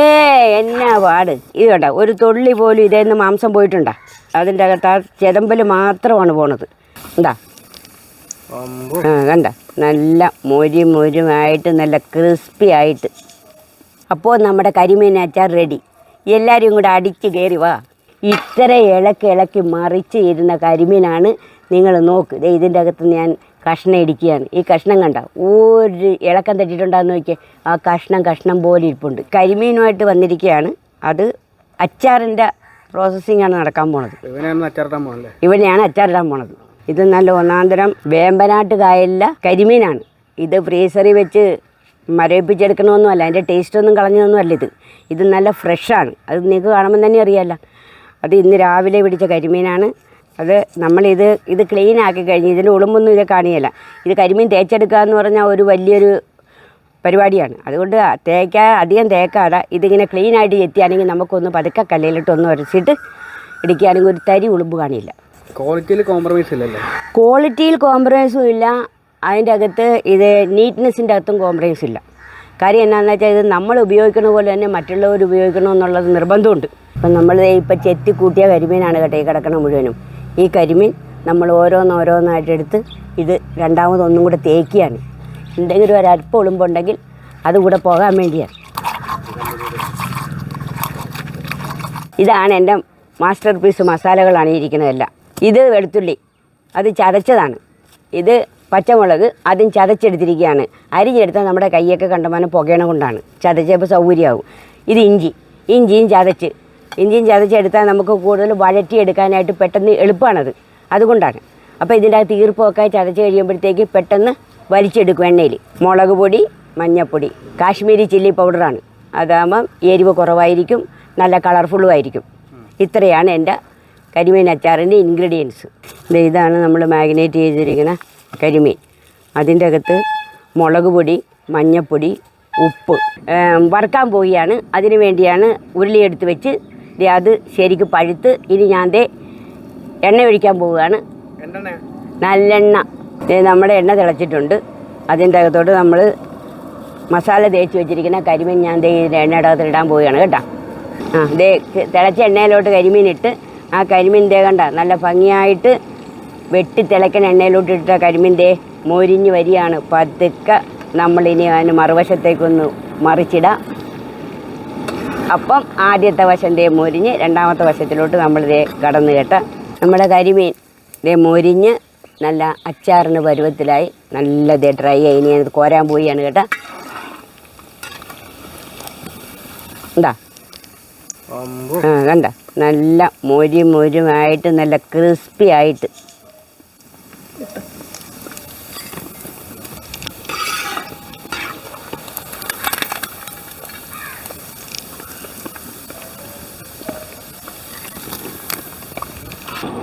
ഏ എന്നാ പാട്. ഇത് കേട്ടോ ഒരു തൊള്ളി പോലും ഇതേന്ന് മാംസം പോയിട്ടുണ്ടാ. അതിന്റെ അകത്ത് ആ ചെതമ്പൽ മാത്രമാണ് പോണത്. എന്താ ആ കണ്ട? നല്ല മൊരി മൊരുമായിട്ട് നല്ല ക്രിസ്പി ആയിട്ട്. അപ്പോൾ നമ്മുടെ കരിമീൻ അച്ചാർ റെഡി എല്ലാവരും കൂടെ അടിച്ച് കയറി വാ. ഇത്ര ഇളക്കി ഇളക്കി മറിച്ച് ഇരുന്ന കരിമീനാണ് നിങ്ങൾ നോക്ക്. ഇതിന്റെ അകത്ത് ഞാൻ കഷ്ണം ഇടിക്കുകയാണ്. ഈ കഷ്ണം കണ്ട? ഒരു ഇളക്കം തട്ടിയിട്ടുണ്ടാന്ന് നോക്കിയാൽ ആ കഷ്ണം കഷ്ണം പോലെ ഇരിപ്പുണ്ട്. കരിമീനുമായിട്ട് വന്നിരിക്കുകയാണ്. അത് അച്ചാറിന്റെ പ്രോസസ്സിംഗ് ആണ് നടക്കാൻ പോണത്. ഇവനെയാണ് അച്ചാറിടാൻ പോണത് ഇത് നല്ല ഒന്നാന്തരം വേമ്പനാട്ട് കായലിലെ കരിമീനാണ്. ഇത് ഫ്രീസറിൽ വെച്ച് മരവിപ്പിച്ചെടുക്കണമെന്നുമല്ല അതിന്റെ ടേസ്റ്റ് ഒന്നും കളഞ്ഞതൊന്നുമല്ല ഇത്. ഇത് നല്ല ഫ്രഷാണ് അത് നിങ്ങൾക്ക് കാണുമ്പോൾ തന്നെ അറിയാമല്ലോ അത് ഇന്ന് രാവിലെ പിടിച്ച കരിമീനാണ്. അത് നമ്മളിത് ഇത് ക്ലീൻ ആക്കി കഴിഞ്ഞ് ഇതിന്റെ ഉളുമ്പൊന്നും ഇത് കാണിയല്ല ഇത് കരിമീൻ തേച്ചെടുക്കുക എന്ന് പറഞ്ഞാൽ ഒരു വലിയൊരു പരിപാടിയാണ്. അതുകൊണ്ട് തേക്കാ അധികം തേക്കാതെ ഇതിങ്ങനെ ക്ലീൻ ആയിട്ട് ചെത്തിയാണെങ്കിൽ നമുക്കൊന്ന് പതുക്കെ കല്ലിലിട്ട് ഒന്ന് ഉരച്ചിട്ട് ഇടിക്കുകയാണെങ്കിൽ ഒരു തരി ഉളുമ്പ് കാണില്ല ക്വാളിറ്റിയിൽ കോംപ്രമൈസ് ഇല്ലല്ലോ. ക്വാളിറ്റിയിൽ കോംപ്രമൈസും ഇല്ല. അതിന്റെ അകത്ത് ഇത് നീറ്റ്നെസ്സിന്റെ അകത്തും കോംപ്രമൈസ് ഇല്ല. കാര്യം എന്നാന്ന് വെച്ചാൽ ഇത് നമ്മൾ ഉപയോഗിക്കുന്ന പോലെ തന്നെ മറ്റുള്ളവർ ഉപയോഗിക്കണമെന്നുള്ളത് നിർബന്ധമുണ്ട്. അപ്പം നമ്മൾ ഇപ്പം ചെത്തി കൂട്ടിയ കരിമീനാണ് കേട്ടോ ഈ കിടക്കണ മുഴുവനും. ഈ കരിമീൻ നമ്മൾ ഓരോന്നോരോന്നായിട്ട് എടുത്ത് ഇത് രണ്ടാമതൊന്നും കൂടെ തേക്കുകയാണ്. എന്തെങ്കിലും ഒരു അരപ്പ് ഉളുമ്പുണ്ടെങ്കിൽ അതുകൂടെ പോകാൻ വേണ്ടിയാണ്. ഇതാണ് എന്റെ മാസ്റ്റർ പീസ് മസാലകളാണ് ഇരിക്കുന്നതെല്ലാം. ഇത് വെളുത്തുള്ളി അത് ചതച്ചതാണ്. ഇത് പച്ചമുളക് അതും ചതച്ചെടുത്തിരിക്കുകയാണ്. അരിഞ്ഞെടുത്താൽ നമ്മുടെ കൈയൊക്കെ കണ്ടമാനം പുകയണ കൊണ്ടാണ് ചതച്ചപ്പോൾ സൗകര്യമാവും ഇത് ഇഞ്ചി ഇഞ്ചിയും ചതച്ച് ഇഞ്ചിയും ചതച്ചെടുത്താൽ നമുക്ക് കൂടുതൽ വഴറ്റിയെടുക്കാനായിട്ട് പെട്ടെന്ന് എളുപ്പമാണത്. അതുകൊണ്ടാണ്. അപ്പോൾ ഇതിന്റെ അകത്ത് ഈർപ്പമൊക്കെ ചതച്ച് കഴിയുമ്പോഴത്തേക്ക് പെട്ടെന്ന് വലിച്ചെടുക്കും എണ്ണയിൽ. മുളക് പൊടി മഞ്ഞൾപ്പൊടി കാശ്മീരി ചില്ലി പൗഡറാണ്. അതാകുമ്പം എരിവ് കുറവായിരിക്കും നല്ല കളർഫുള്ളും ആയിരിക്കും. ഇത്രയാണ് എന്റെ കരിമീൻ അച്ചാറിന്റെ ഇൻഗ്രീഡിയൻസ്. ഇതാണ് നമ്മൾ മാഗ്നേറ്റ് ചെയ്തിരിക്കുന്ന കരിമീൻ. അതിന്റെ അകത്ത് മുളക് പൊടി മഞ്ഞൾപ്പൊടി ഉപ്പ് വറുക്കാൻ പോവുകയാണ്. അതിനു വേണ്ടിയാണ് ഉരുളിയെടുത്ത് വെച്ച് ദേ അത് ശരിക്ക് പഴുത്ത് ഇനി ഞാൻ ദേ എണ്ണ ഒഴിക്കാൻ പോവുകയാണ്. നല്ലെണ്ണ. ദേ നമ്മുടെ എണ്ണ തിളച്ചിട്ടുണ്ട്. അതിന്റെ അകത്തോട്ട് നമ്മൾ മസാല തേച്ച് വെച്ചിരിക്കുന്ന കരിമീൻ ഞാൻ ദേ എണ്ണയുടെ അകത്ത് ഇടാൻ പോവുകയാണ് കേട്ടോ. ആ ദേ തിളച്ച എണ്ണയിലോട്ട് കരിമീൻ ഇട്ട് ആ കരിമീൻ ദേ കണ്ട നല്ല ഭംഗിയായിട്ട് വെട്ടി തിളക്കണ എണ്ണയിലോട്ട് ഇട്ട കരിമീൻ ദേ മൊരിഞ്ഞ് വരികയാണ്. പതുക്കെ നമ്മളിനി അതിന് മറുവശത്തേക്കൊന്ന് മറിച്ചിടാം. അപ്പം ആദ്യത്തെ വശം ദേ മൊരിഞ്ഞ് രണ്ടാമത്തെ വശത്തിലോട്ട് നമ്മൾ ദേ കടന്നു കേട്ട നമ്മുടെ കരിമീൻ. ദേ മൊരിഞ്ഞ് നല്ല അച്ചാറിന് പരുവത്തിലായി. നല്ല ദേ ഡ്രൈ ആയി. ഇനി അത് കോരാൻ പോവുകയാണ് കേട്ടോ. എന്താ ആ കണ്ട? നല്ല മൊരി മൊരുമായിട്ട് നല്ല ക്രിസ്പി ആയിട്ട്.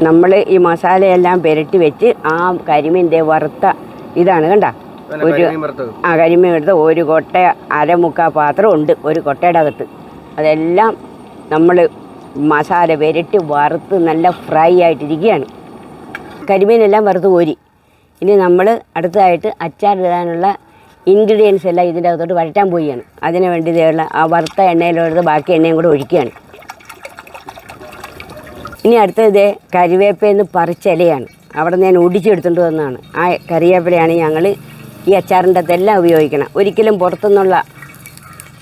നമ്മൾ ഈ മസാലയെല്ലാം പുരട്ടി വെച്ച് ആ കരിമീന്റെ വറുത്ത ഇതാണ് കണ്ട? ഒരു ആ കരിമീൻ എടുത്ത് ഒരു കൊട്ട അരമുക്കാ പാത്രം ഉണ്ട് ഒരു കൊട്ടയുടെ അകത്ത്. അതെല്ലാം നമ്മൾ മസാല പുരട്ടി വറുത്ത് നല്ല ഫ്രൈ ആയിട്ടിരിക്കുകയാണ്. കരിമീനെല്ലാം വറുത്ത് കോരി. ഇനി നമ്മൾ അടുത്തതായിട്ട് അച്ചാറിടാനുള്ള ഇൻഗ്രീഡിയൻസ് എല്ലാം ഇതിന്റെ അകത്തോട്ട് വഴറ്റാൻ പോവുകയാണ്. അതിന് വേണ്ടി ഇതേയുള്ള ആ വറുത്ത എണ്ണയിലെടുത്ത് ബാക്കി എണ്ണയും കൂടെ ഒഴിക്കുകയാണ്. ഇനി അടുത്തത് ഇതേ കരിവേപ്പയെന്ന് പറിച്ചിലയാണ് അവിടെ നിന്ന് ഞാൻ ഒടിച്ചെടുത്തുകൊണ്ട് വന്നതാണ്. ആ കറിവേപ്പിലയാണ് ഞങ്ങൾ ഈ അച്ചാറിന്റെ അകത്തെല്ലാം ഉപയോഗിക്കണം. ഒരിക്കലും പുറത്തുനിന്നുള്ള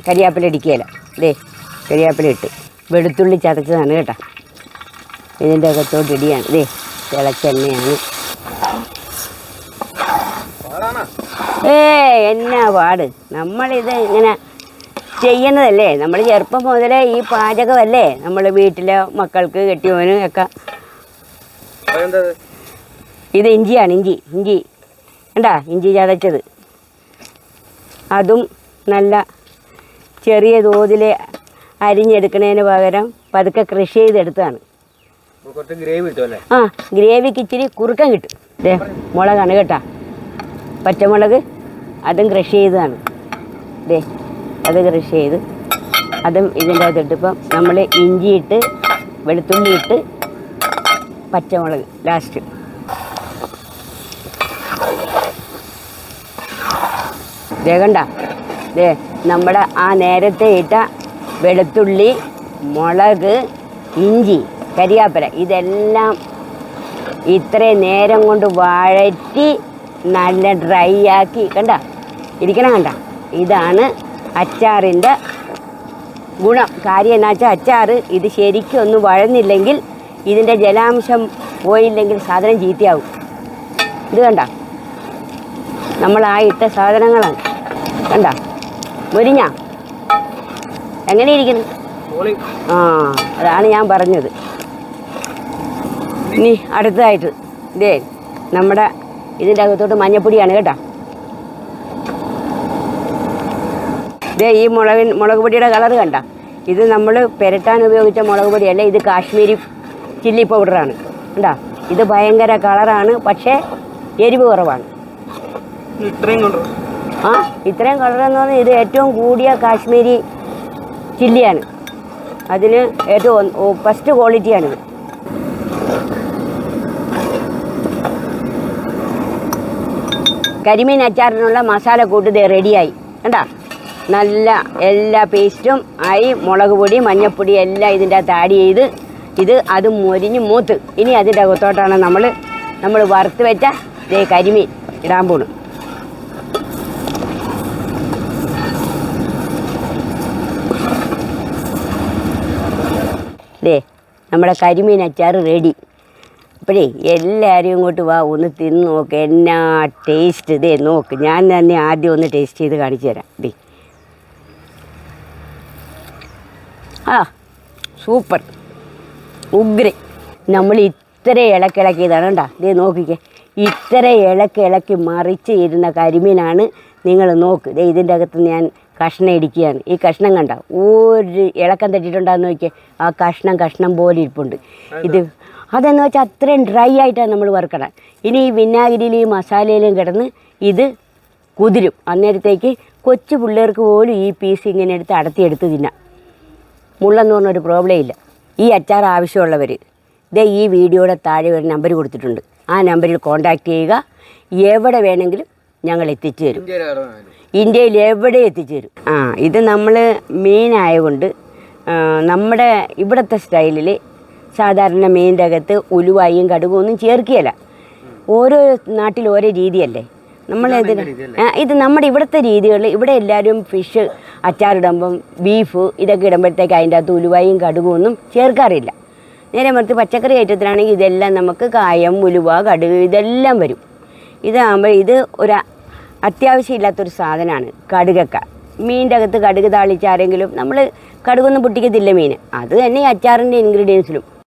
കരിയാപ്പില ഇടിക്കുകയില്ല ദേ കരിയാപ്പില ഇട്ട് വെളുത്തുള്ളി ചതച്ചതാണ് കേട്ടോ. ഇതിന്റെ അകത്തോട്ട് ഇടിയാണ്. ദേ തിളച്ചെണ്ണയാണ്. ഏ എന്നാ പാട്. നമ്മളിത് ഇങ്ങനെ ചെയ്യുന്നതല്ലേ? നമ്മൾ ചെറുപ്പം മുതലേ ഈ പാചകമല്ലേ? നമ്മൾ വീട്ടിലെ മക്കൾക്ക് കെട്ടിയവനും ഒക്കെ. ഇത്? ഇഞ്ചിയാണ് ഇഞ്ചി ഇഞ്ചി. കണ്ടാ? ഇഞ്ചി ചതച്ചത്. അതും നല്ല ചെറിയ തോതിൽ അരിഞ്ഞെടുക്കുന്നതിന് പകരം പതുക്കെ കൃഷി അല്ലേ? ആ ഗ്രേവിക്ക് ഇച്ചിരി കുറുക്കം കിട്ടും. ദേ മുളകാണ് കേട്ടാ. പച്ചമുളക് അതും കൃഷി ചെയ്തതാണ്. ദേ അത് കൃഷി ചെയ്ത് അതും ഇതിന്റെ അകത്തിട്ട് ഇപ്പം നമ്മൾ ഇഞ്ചിയിട്ട് വെളുത്തുള്ളി ഇട്ട് പച്ചമുളക് ലാസ്റ്റ് ദേ കണ്ട? ദേ നമ്മുടെ ആ നേരത്തെ ഇട്ട വെളുത്തുള്ളി മുളക് ഇഞ്ചി കരിയാപ്പര ഇതെല്ലാം ഇത്രയും നേരം കൊണ്ട് വഴറ്റി നല്ല ഡ്രൈ ആക്കി. കണ്ട? ഇരിക്കണം കണ്ട? ഇതാണ് അച്ചാറിന്റെ ഗുണം. കാര്യം എന്നാ വെച്ചാൽ അച്ചാറ് ഇത് ശരിക്കും ഒന്ന് വഴന്നില്ലെങ്കിൽ ഇതിന്റെ ജലാംശം പോയില്ലെങ്കിൽ സാധനം ചീത്തയാവും. ഇത് കണ്ട? നമ്മൾ ആ ഇട്ട സാധനങ്ങളാണ്. കണ്ട? മുരിഞ്ഞ എങ്ങനെ ഇരിക്കുന്നു ആ അതാണ് ഞാൻ പറഞ്ഞത്. ഇനി അടുത്തതായിട്ട്. ഇതേ നമ്മുടെ ഇതിന്റെ അകത്തോട്ട് മഞ്ഞപ്പൊടിയാണ് കേട്ടോ. ദേ ഈ മുളകിൻ മുളക് പൊടിയുടെ കളർ കണ്ട. ഇത് നമ്മൾ പെരട്ടാൻ ഉപയോഗിച്ച മുളക് പൊടിയല്ല? ഇത് കാശ്മീരി ചില്ലി പൗഡറാണ്. കണ്ടാ? ഇത് ഭയങ്കര കളറാണ് പക്ഷേ എരിവ് കുറവാണ്. ആ ഇത്രയും എന്ന് പറഞ്ഞാൽ ഇത് ഏറ്റവും കൂടിയ കാശ്മീരി ചില്ലിയാണ്. അതിന് ഏറ്റവും ഫസ്റ്റ് ക്വാളിറ്റിയാണിത് കരിമീൻ അച്ചാറിനുള്ള മസാല കൂട്ട് റെഡിയായി കണ്ടാ? നല്ല എല്ലാ പേസ്റ്റും ആയി മുളക് പൊടി മഞ്ഞൾപ്പൊടി എല്ലാം ഇതിന്റെ അകത്ത് ആഡ് ചെയ്ത് ഇത് അത് മൊരിഞ്ഞ് മൂത്ത്. ഇനി അതിന്റെ അകത്തോട്ടാണ് നമ്മൾ നമ്മൾ വറുത്ത് വെച്ച ഇതേ കരിമീൻ ഇടാൻ പോണു. ദേ നമ്മുടെ കരിമീൻ അച്ചാർ റെഡി അപ്പോഴേ എല്ലാവരും ഇങ്ങോട്ട് വാ ഒന്ന് തിന്ന് നോക്ക്. എന്നാ ടേസ്റ്റ് ഇതേ നോക്ക്. ഞാൻ തന്നെ ആദ്യം ഒന്ന് ടേസ്റ്റ് ചെയ്ത് കാണിച്ചു തരാം. ആ സൂപ്പർ. ഉഗ്രൻ നമ്മൾ ഇത്ര ഇളക്കിളക്കിയതാണ് കേട്ടോ ഇതേ നോക്കിക്കേ. ഇത്ര ഇളക്കിളക്കി ഇളക്കി മറിച്ച് ഇരുന്ന കരിമീനാണ് നിങ്ങൾ നോക്ക്. ദേ ഇതിന്റെ അകത്ത് ഞാൻ കഷ്ണം ഇടിക്കുകയാണ്. ഈ കഷ്ണം കണ്ട. ഒരു ഇളക്കം തട്ടിയിട്ടുണ്ടാകുന്ന നോക്കിയേ ആ കഷ്ണം കഷ്ണം പോലെ ഇരിപ്പുണ്ട്. ഇത് അതെന്ന് വെച്ചാൽ അത്രയും ഡ്രൈ ആയിട്ടാണ് നമ്മൾ വറുക്കണം. ഇനി ഈ വിനാഗിരിയിലും മസാലയിലും കിടന്ന് ഇത് കുതിരും. അന്നേരത്തേക്ക് കൊച്ചു പിള്ളേർക്ക് പോലും ഈ പീസ് ഇങ്ങനെ എടുത്ത് അടത്തി എടുത്ത് തിന്നാം. മുള്ളെന്ന് പറഞ്ഞൊരു പ്രോബ്ലം ഇല്ല. ഈ അച്ചാർ ആവശ്യമുള്ളവർ ഇതേ ഈ വീഡിയോയുടെ താഴെ ഒരു നമ്പർ കൊടുത്തിട്ടുണ്ട്. ആ നമ്പറിൽ കോൺടാക്റ്റ് ചെയ്യുക. എവിടെ വേണമെങ്കിലും ഞങ്ങൾ എത്തിച്ചു തരും. ഇന്ത്യയിൽ എവിടെ എത്തിച്ചു തരും. ആ ഇത് നമ്മൾ മീനായതുകൊണ്ട് നമ്മുടെ ഇവിടുത്തെ സ്റ്റൈലിൽ സാധാരണ മീനിന്റെ അകത്ത് ഉലുവായും കടുകും ഒന്നും ചേർക്കുകയല്ല. ഓരോ നാട്ടിൽ ഓരോ രീതിയല്ലേ? നമ്മളതിന് ഇത് നമ്മുടെ ഇവിടുത്തെ രീതികളിൽ ഇവിടെ എല്ലാവരും ഫിഷ് അച്ചാറിടുമ്പം ബീഫ് ഇതൊക്കെ ഇടുമ്പോഴത്തേക്ക് അതിന്റെ അകത്ത് ഉലുവായും കടുകും ഒന്നും ചേർക്കാറില്ല. നേരെ മറിച്ച് പച്ചക്കറി ഐറ്റത്തിലാണെങ്കിൽ ഇതെല്ലാം നമുക്ക് കായം ഉലുവ കടുക് ഇതെല്ലാം വരും. ഇതാകുമ്പോൾ ഇത് ഒരു അത്യാവശ്യം ഇല്ലാത്തൊരു സാധനമാണ് കടുകൊക്കെ. മീനിന്റെ അകത്ത് കടുക് താളിച്ചാരെങ്കിലും നമ്മൾ കടുകൊന്നും പൊട്ടിക്കത്തില്ല മീൻ അത് തന്നെ അച്ചാറിന്റെ ഇൻഗ്രീഡിയൻസിലും